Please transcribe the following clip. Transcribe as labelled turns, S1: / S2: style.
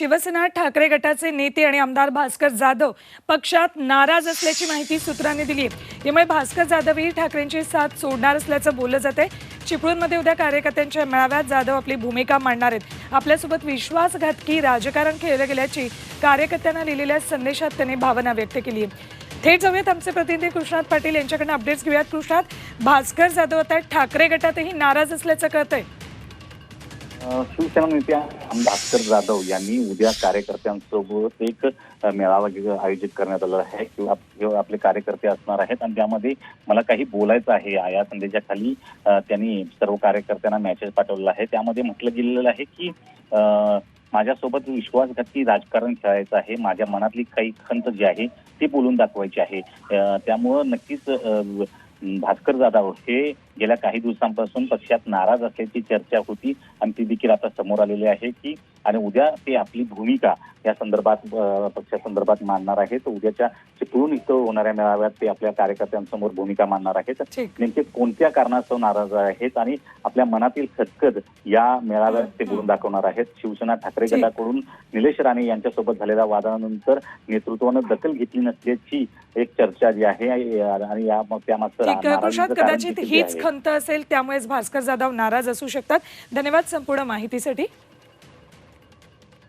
S1: शिवसेना ठाकरे गटाचे नेते आणि आमदार भास्कर जाधव पक्षात नाराज असल्याची माहिती सूत्रांनी दिली. आहे यामुळे भास्कर जाधवही ठाकरेंची साथ सोडणार असल्याचं बोललं जाते चिपळूणमध्ये उद्या कार्यकर्त्यांच्या मेळाव्यात जाधव आपली भूमिका मांडणार आहेत. आपल्यासोबत विश्वासघातकी राजकारण खेळलं गेल्याची कार्यकर्त्यांना लिहिलेल्या संदेशात त्यांनी भावना व्यक्त केली आहे. थेट जाऊयात आमचे प्रतिनिधी कृष्णात पाटील यांच्याकडनं अपडेट्स घेऊयात. कृष्णात भास्कर जाधव आता ठाकरे गटातही नाराज असल्याचं कळतंय.
S2: आहे शिवसेना नेते भास्कर जाधव यांनी उद्या कार्यकर्त्यांसोबत एक मेळावा आयोजित करण्यात आला आहे. किंवा आपले कार्यकर्ते असणार आहेत. आणि त्यामध्ये मला काही बोलायचं आहे. या संदेशाखाली त्यांनी सर्व कार्यकर्त्यांना मेसेज पाठवलेला आहे. त्यामध्ये म्हटलं गेलेलं आहे की माझ्यासोबत विश्वासघाती राजकारण खेळायचं आहे. माझ्या मनातली काही खंत जी आहे ती बोलून दाखवायची आहे. त्यामुळं नक्कीच भास्कर जाधव हे गेल्या काही दिवसांपासून पक्षात नाराज असल्याची चर्चा होती आणि ती देखील आता समोर आलेली आहे की आणि उद्या ते आपली भूमिका या संदर्भात पक्षासंदर्भात मांडणार आहेत. उद्याच्या चिपळूण इथं होणाऱ्या मेळाव्यात ते आपल्या कार्यकर्त्यांसमोर भूमिका मांडणार आहेत. नेमके कोणत्या कारणास्तव नाराज आहेत आणि आपल्या मनातील खदखद या मेळाव्यात ते बोलून दाखवणार आहेत. शिवसेना ठाकरे
S1: ठीक.
S2: गटाकडून निलेश राणे यांच्यासोबत झालेल्या वादानंतर नेतृत्वानं दखल घेतली नसल्याची एक चर्चा जी आहे आणि त्यामागचं
S1: कदाचित हीच. खंत असेल त्यामुळेच भास्कर जाधव नाराज असू शकतात. धन्यवाद संपूर्ण माहितीसाठी.